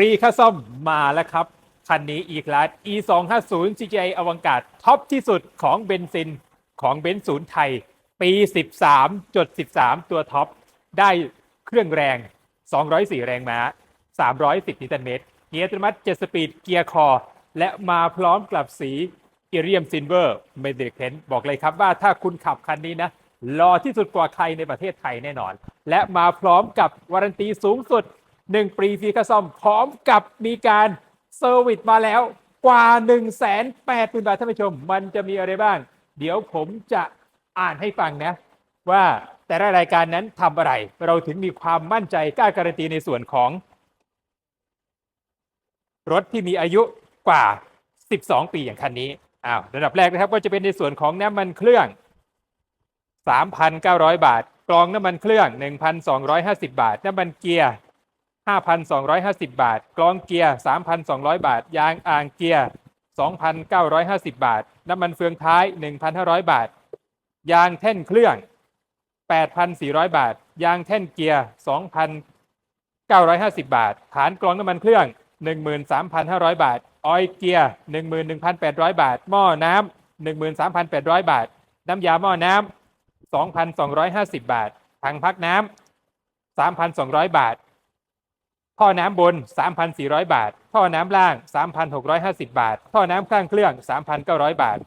รีค่าซ่อมมาแล้วครับ คันนี้อีกแล้ว e 2 5 0 CGI อวังกาศท็อปที่สุดของเบนซินของเบนซ์ศูนย์ไทย ปี 13.13 ตัวท็อป ได้เครื่องแรง 204 แรงม้า 310 นิวตันเมตร เกียร์อัตโนมัติ7สปีด เกียร์คอ และมาพร้อมกับสีอิเรียมซินเวอร์เมดิเ e นบอกเลยครับว่าถ้าคุณขับคันนี้นะรอที่สุดกว่าใครในประเทศไทยแน่นอน และมาพร้อมกับวารันตีสูงสุด 1 ปีฟรีค่าซ่อมพร้อมกับมีการเซอร์วิสมาแล้วกว่า 1 8 0 0 0 0 บาทท่านผู้ชม มันจะมีอะไรบ้าง เดี๋ยวผมจะอ่านให้ฟังนะ ว่าแต่ละรายการนั้นทำอะไร เราถึงมีความมั่นใจกล้าการันตีในส่วนของ รถที่มีอายุกว่า 12 ปีอย่างคันนี้อ้าวระดับแรกนะครับก็จะเป็นในส่วนของน้ำมันเครื่อง 3,900 บาท กรองน้ำมันเครื่อง 1,250 บาท น้ำมันเกียร์ 5,250 บาทกรองเกียร์ 3,200 บาท ยางอ่างเกียร์ 2,950 บาท น้ำมันเฟืองท้าย 1,500 บาท ยางแท่นเครื่อง 8,400 บาท ยางแท่นเกียร์ 2,950 บาท ฐานกรองน้ำมันเครื่อง 13,500 บาท ออยเกียร์ 11,800 บาท หม้อน้ำ13,800 บาท น้ำยาหม้อน้ำ2,250 บาท ถังพักน้ำ3,200 บาท ท่อน้ำบน 3,400 บาท ท่อน้ำล่าง 3,650 บาท ท่อน้ำข้างเครื่อง 3,900 บาท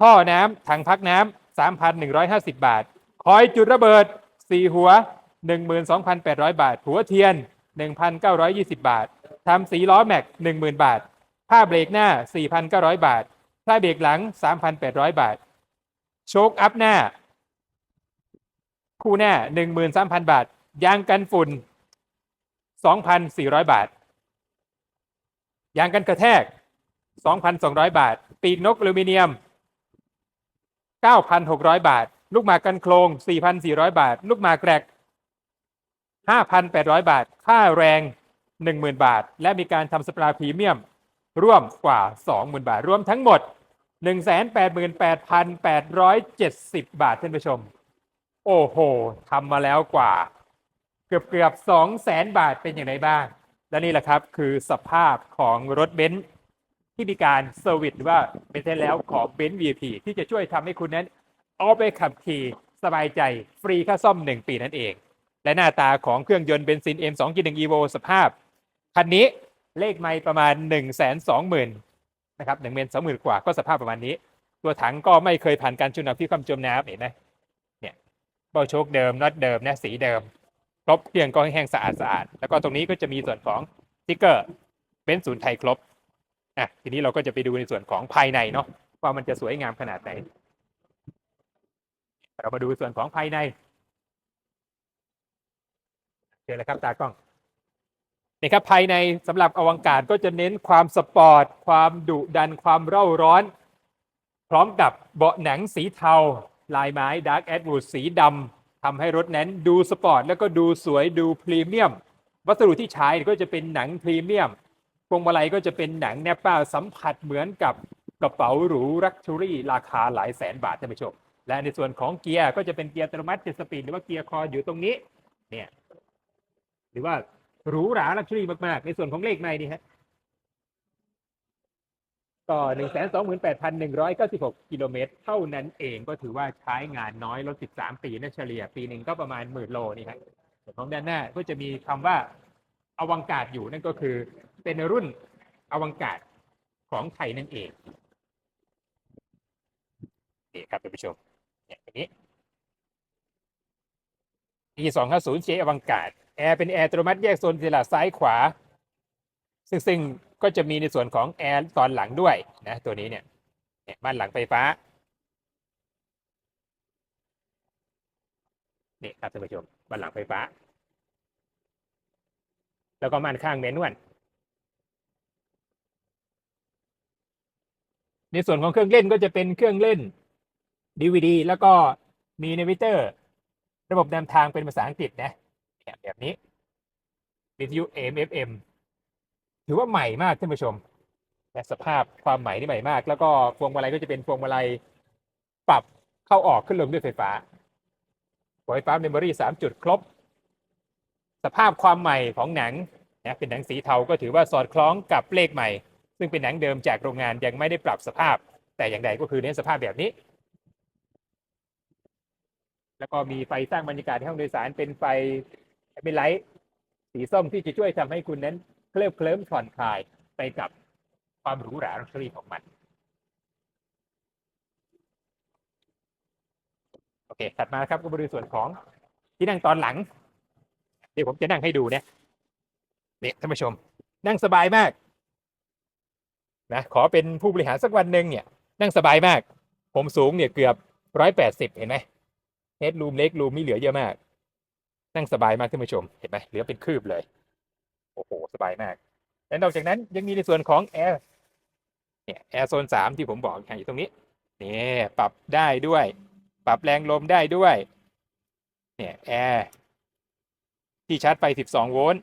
ท่อน้ำถังพักน้ำ3,150 บาท คอยจุดระเบิด 4 หัว 12,800 บาท หัวเทียน 1,920 บาท ทำสีล้อแม็ก 10,000 บาท ผ้าเบรกหน้า 4,900 บาทผ้าเบรกหลัง 3,800 บาท โชคอัพหน้า คู่หน้า 13,000 บาท ยางกันฝุ่น 2,400 บาท ยางกันกระแทก 2,200 บาท ปีกนกอลูมิเนียม 9,600 บาท ลูกหมากกันโครง 4,400 บาท ลูกหมากแกรก 5,800 บาท ค่าแรง 10,000 บาท และมีการทำสปราพรีเมียม ร่วมกว่า 20,000 บาท รวมทั้งหมด 188,870 บาทท่านผู้ชม โอ้โหทำมาแล้วกว่า กือบเกือบสองแสนบาทเป็นอย่างไรบ้าง และนี่แหละครับคือสภาพของรถเบนซ์ที่มีการเซอร์วิสหรือว่าเป็นแท้แล้วของเบนซ์ VIP ที่จะช่วยทำให้คุณนั้นเอาไปขับขี่สบายใจฟรีค่าซ่อม 1 ปีนั่นเอง และหน้าตาของเครื่องยนต์เบนซิน M2.1 Evo สภาพ คันนี้เลขไม่ประมาณ 1 2 0 0 0 0นะครับหนึ่งเมนสองหมื่นกว่าก็สภาพประมาณนี้ ตัวถังก็ไม่เคยผ่านการชุนน้ำที่ความจมน้ำเห็นไหมเนี่ยเบ้าโชคเดิมน็อตเดิมนะสีเดิม ครบเครื่องก็แห้งสะอาดสะอาดแล้วก็ตรงนี้ก็จะมีส่วนของสติ๊กเกอร์เป็นศูนย์ไทยครบอะทีนี้เราก็จะไปดูในส่วนของภายในเนาะว่ามันจะสวยงามขนาดไหน เรามาดูส่วนของภายในเจอแล้วครับตากล้องนี่ครับภายในสำหรับอวังการก็จะเน้นความสปอร์ต ความดุดันความเร่าร้อน พร้อมกับเบาะหนังสีเทา ลายไม้ดาร์กแอดวูดสีดำ ทำให้รถนั้นดูสปอร์ตแล้วก็ดูสวยดูพรีเมียม วัสดุที่ใช้ก็จะเป็นหนังพรีเมียมพวงมาลัยก็จะเป็นหนังแนปป้าสัมผัสเหมือนกับกระเป๋าหรูรักชูรี่ราคาหลายแสนบาทท่านผู้ชม และในส่วนของเกียร์ก็จะเป็นเกียร์อัตโนมัติ7สปีดหรือว่าเกียร์คออยู่ตรงนี้ เนี่ย หรือว่าหรูหราลักชูรี่มากๆ ในส่วนของเลขในนี่ฮะ ก็1 2 8 1 9 6กิโลเมตร เท่านั้นเองก็ถือว่าใช้งานน้อยรถ13ปีนะเฉลี่ยปีหนึ่งก็ประมาณหมื่นโลนี่ครับส่วนของด้านหน้าก็จะมีคำว่าอวังกาศอยู่นั่นก็คือเป็นรุ่นอวังกาศของไทยนั่นเองนี่ครับท่านผู้ชมเนี่ยอันนี้ e 2 5 0 j อวังกาศแอร์เป็นแอร์อัตโนมัติแยกโซนอิสระซ้ายขวา ซึ่งซึ่งก็จะมีในส่วนของแอร์ตอนหลังด้วยนะตัวนี้เนี่ยเนี่ยม่านหลังไฟฟ้านี่ครับท่านผู้ชมม่านหลังไฟฟ้า แล้วก็ม่านข้างเมนวลในส่วนของเครื่องเล่นก็จะเป็นเครื่องเล่น DVD แล้วก็มีเนวิเตอร์ ระบบนำทางเป็นภาษาอังกฤษนะเนี่ยแบบนี้วิทยุ AM FM ถือว่าใหม่มากท่านผู้ชมและสภาพความใหม่นี่ใหม่มาก แล้วก็พวงมาลัยก็จะเป็นพวงมาลัยปรับเข้าออกขึ้นลงด้วยไฟฟ้าไฟฟ้าเมมโมรี่สามจุดครบ สภาพความใหม่ของหนังนะเป็นหนังสีเทาก็ถือว่าสอดคล้องกับเลขใหม่ ซึ่งเป็นหนังเดิมจากโรงงานยังไม่ได้ปรับสภาพ แต่อย่างใดก็คือเน้นสภาพแบบนี้ แล้วก็มีไฟสร้างบรรยากาศในห้องโดยสารเป็นไฟเป็นไลท์สีส้มที่จะช่วยทำให้คุณนั้น เคลิบเคลิ้มผ่อนคลายไปกับความหรูหราลักชัวรี่ของมัน โอเค ถัดมาครับก็มาดูส่วนของที่นั่งตอนหลัง เดี๋ยวผมจะนั่งให้ดูเนี่ยนี่ท่านผู้ชม นั่งสบายมากนะขอเป็นผู้บริหารสักวันหนึ่งเนี่ย นั่งสบายมาก ผมสูงเนี่ยเกือบร้อยแปดสิบเห็นไหมเฮดรูมเล็กรูมนี่เหลือเยอะมาก นั่งสบายมากท่านผู้ชม เห็นไหมเหลือเป็นคืบเลย โอ้โห สบายมาก และนอกจากนั้นยังมีในส่วนของแอร์เนี่ยแอร์โซนสามที่ผมบอกอยู่ตรงนี้นี่ปรับได้ด้วย ปรับแรงลมได้ด้วยเนี่ยแอร์ที่ชาร์จไฟ12 โวลต์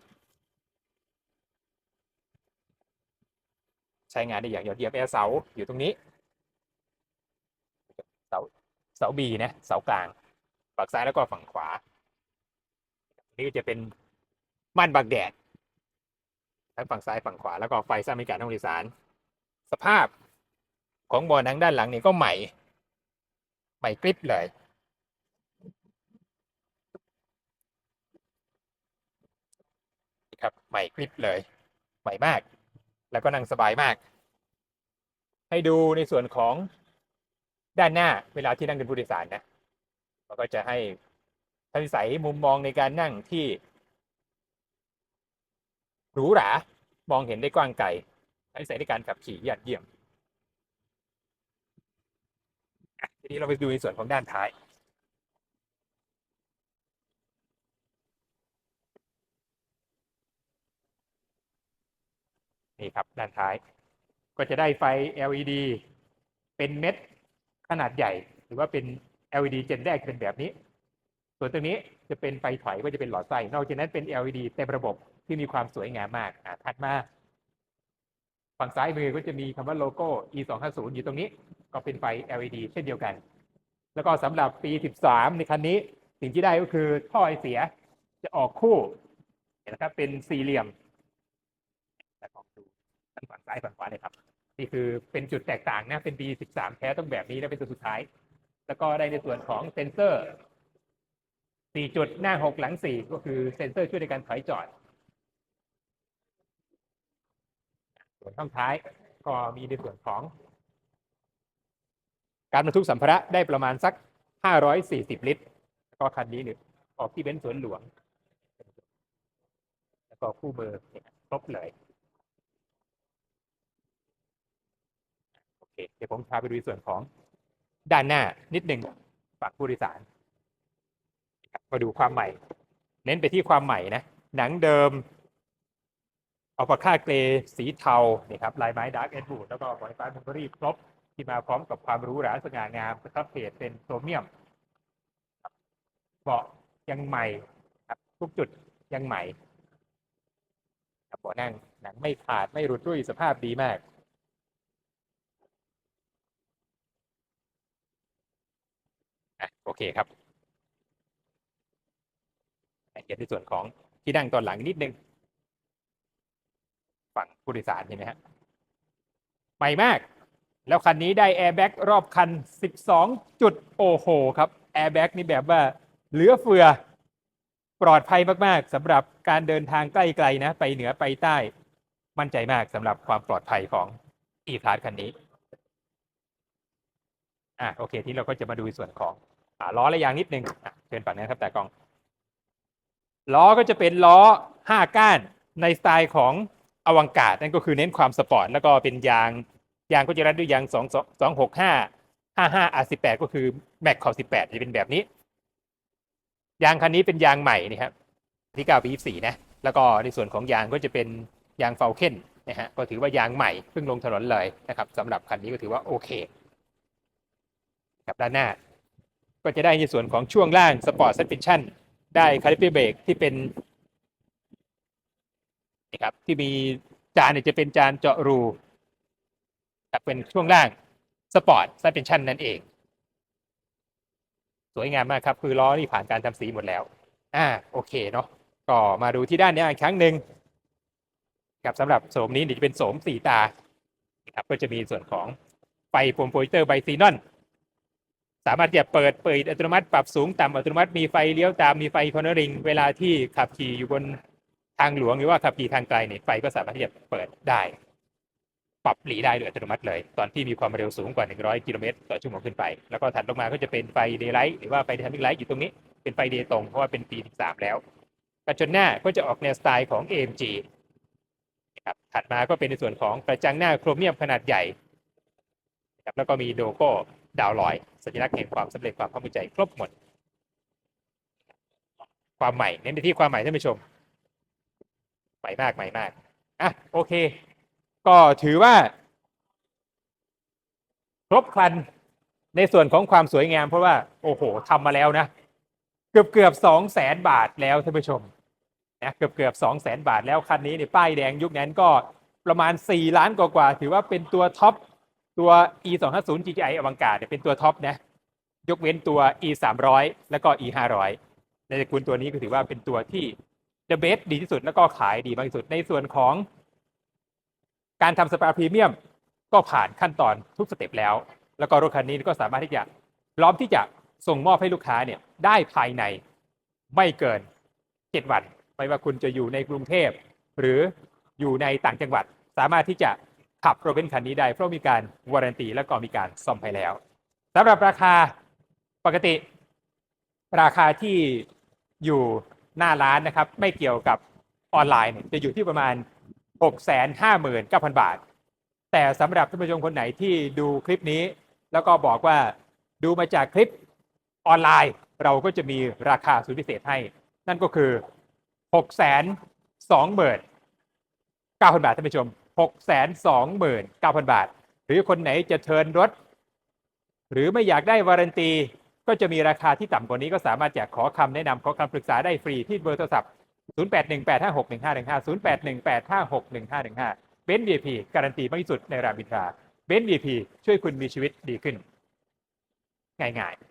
ใช้งานได้อย่างยอดเยี่ยมแอร์เสาอยู่ตรงนี้เสาเสาบีนะเสากลางฝั่งซ้ายแล้วก็ฝั่งขวา นี่จะเป็นม่านบังแดด ทั้งฝั่งซ้ายฝั่งขวาแล้วก็ไฟสร้างบรรยากาศห้องโดยสาร สภาพของบ่อนังด้านหลังนี่ก็ใหม่ ใหม่กริบเลย ครับใหม่กริบเลย ใหม่มาก แล้วก็นั่งสบายมาก ให้ดูในส่วนของด้านหน้าเวลาที่นั่งเป็นผู้โดยสารนะมันก็จะให้ทันใสยมุมมองในการนั่งที่ หรูหรามองเห็นได้กว้างไกลทันใสยในการขับขี่ยอดเยี่ยมทีนี้เราไปดูในส่วนของด้านท้าย นี่ครับด้านท้าย ก็จะได้ไฟ LED เป็นเม็ดขนาดใหญ่ หรือว่าเป็น LED เจนแรกเป็นแบบนี้ ส่วนตรงนี้จะเป็นไฟถอยก็จะเป็นหลอดไฟนอกจากนั้นเป็น LED เต็มระบบ ที่มีความสวยงามมากอะถัดมา ฝั่งซ้ายมือก็จะมีคำว่าโลโก้ E 2 5 0อยู่ตรงนี้ ก็เป็นไฟ LED เช่นเดียวกัน แล้วก็สำหรับปี 13 ในคันนี้ สิ่งที่ได้ก็คือท่อไอเสียจะออกคู่เห็นนะครับเป็นสี่เหลี่ยมแต่ลองดูทั้งฝั่งซ้ายฝั่งขวาเลยครับ นี่คือเป็นจุดแตกต่างนะ เป็นปี13 แท้ต้องแบบนี้และเป็นตัวสุดท้าย แล้วก็ได้ในส่วนของเซ็นเซอร์ 4 จุดหน้า 6 หลัง 4 ก็คือเซ็นเซอร์ช่วยในการถอยจอด ส่วนข้างท้ายก็มีในส่วนของ การบรรทุกสัมภาระได้ประมาณสัก 540 ลิตร แล้วก็คันนี้เนี่ยออกที่เบนซ์สวนหลวง แล้วก็คู่เบอร์ครบเลยโอเคเดี๋ยวผมพาไปดูส่วนของด้านหน้านิดหนึ่งฝั่งผู้โดยสาร มาดูความใหม่ เน้นไปที่ความใหม่นะ หนังเดิม อาปาค่าเกรย์สีเทาเนี่ยครับลายไม้ดาร์กแอนบูดแล้วก็ไวไฟเมมโมรี่ครบที่มาพร้อมกับความรู้หราสง่างามครับเพจเป็นโครเมียมเบาะยังใหม่ครับทุกจุดยังใหม่ครับเบาะนั่งหนังไม่ขาดไม่หลุดรุ่ยสภาพดีมากอะโอเคครับเห็นในส่วนของที่นั่งตอนหลังนิดนึง ฝั่งผู้โดยสารเห็นไหมฮะใหม่มาก แล้วคันนี้ได้แอร์แบ็กรอบคัน 12 จุดโอ้โหครับแอร์แบ็กนี่แบบว่าเหลือเฟือ ปลอดภัยมากๆสำหรับการเดินทางใกล้ๆนะ ไปเหนือไปใต้ มั่นใจมากสำหรับความปลอดภัยของอีพาร์คันนี้อะโอเคที่เราก็จะมาดูส่วนของอล้อและยางนิดนึงเชิญฝั่งนี้ครับแต่กอง ล้อก็จะเป็นล้อ5ก้านในสไตล์ของ อวังกาดนั่นก็คือเน้นความสปอร์ตแล้วก็เป็นยางยางก็จะรัดด้วยยาง2 2 6 5 5 5 R 18ก็คือแม็กขอบ18จะเป็นแบบนี้ ยางคันนี้เป็นยางใหม่นี่ครับที่9ปี24นะ แล้วก็ในส่วนของยางก็จะเป็นยางเฟลเคนนะฮะก็ถือว่ายางใหม่เพิ่งลงถนนเลยนะครับสำหรับคันนี้ก็ถือว่าโอเคกับด้านหน้า ก็จะได้ในส่วนของช่วงล่างสปอร์ต s ซ s เพนชั่นได้คาลิเปอร์เบรกที่เป็น ครับที่มีจานเนี่ยจะเป็นจานเจาะรูกับเป็นช่วงล่างสปอร์ต s ซ s เพนชั่นนั่นเอง สวยงามมากครับ คือล้อนี่ผ่านการทำสีหมดแล้ว อ่าโอเคเนาะก็มาดูที่ด้านนี้อีกครั้งหนึ่งครับสำหรับโสมนี้เดี๋ยวจะเป็นโสมสีตาครับก็จะมีส่วนของไฟโฟมโปรเจคเตอร์ไบซีนอนสามารถที่จะเปิดเปิดอัตโนมัติปรับสูงต่ำอัตโนมัติมีไฟเลี้ยวตามมีไฟคอร์เนอริงเวลาที่ขับขี่อยู่บน ทางหลวงหรือว่าขับขี่ทางไกลเนี่ยไฟก็สามารถที่จะเปิดได้ ปรับหลีได้โดยอัตโนมัติเลย ตอนที่มีความเร็วสูงกว่า 100 กิโลเมตรต่อชั่วโมงขึ้นไป แล้วก็ถัดลงมาก็จะเป็นไฟเดย์ไลท์หรือว่าไฟเดย์ทัมมิ่งไลท์อยู่ตรงนี้เป็นไฟเดย์ตรงเพราะว่าเป็นปีที่สามแล้วกระจกหน้าก็จะออกแนวสไตล์ของ AMG ครับถัดมาก็เป็นในส่วนของกระจังหน้าโครเมียมขนาดใหญ่ครับแล้วก็มีโลโก้ดาวลอย สัญลักษณ์แห่งความสำเร็จความภาคภูมิใจครบหมด ความใหม่เน้นไปที่ความใหม่ท่านผู้ชม ใหม่มากใหม่มาก อะ โอเค ก็ถือว่า ครบครันในส่วนของความสวยงามเพราะว่า โอ้โหทำมาแล้วนะ เกือบเกือบสองแสนบาทแล้วท่านผู้ชมนะเกือบเกือบสองแสนบาทแล้วคันนี้ในป้ายแดงยุคนั้นก็ประมาณ 4 ล้านกว่าๆถือว่าเป็นตัวท็อปตัว e 2 5 0 GTI อวังการเนี่ยเป็นตัวท็อปนะ ยกเว้นตัว e 3 0 0แล้วก็ e 5 0 0ในตระกูลตัวนี้ก็ถือว่าเป็นตัวที่ the best ดีที่สุดแล้วก็ขายดีมากที่สุด ในส่วนของการทำสปาพรีเมียมก็ผ่านขั้นตอนทุกสเต็ปแล้ว แล้วก็รถคันนี้ก็สามารถที่จะพร้อมที่จะส่งมอบให้ลูกค้าเนี่ยได้ภายในไม่เกิน 7 วัน ไม่ว่าคุณจะอยู่ในกรุงเทพ หรืออยู่ในต่างจังหวัด สามารถที่จะขับรถเบนคันนี้ได้ เพราะมีการวารันตีและก็มีการซ่อมให้แล้วสำหรับราคาปกติ ราคาที่อยู่ หน้าร้านนะครับไม่เกี่ยวกับออนไลน์เนี่ยจะอยู่ที่ประมาณ 659,000 บาท แต่สำหรับท่านผู้ชมคนไหนที่ดูคลิปนี้ แล้วก็บอกว่าดูมาจากคลิปออนไลน์ เราก็จะมีราคาสุดพิเศษให้ นั่นก็คือ 6 2 9 0 0 0 9,000 บาทท่านผู้ชม 6 2 9 0 0 0 บาท หรือคนไหนจะเทินรถ หรือไม่อยากได้วารันตี ก็จะมีราคาที่ต่ำกว่านี้ก็สามารถแจกขอคำแนะนำขอคำปรึกษาได้ฟรีที่เบอร์โทรศัพท์ 0818561515 0818561515 เบนซ์ VIP การันตีมากที่สุดในรามอินทราเบนซ์ VIP ช่วยคุณมีชีวิตดีขึ้น ง่ายๆ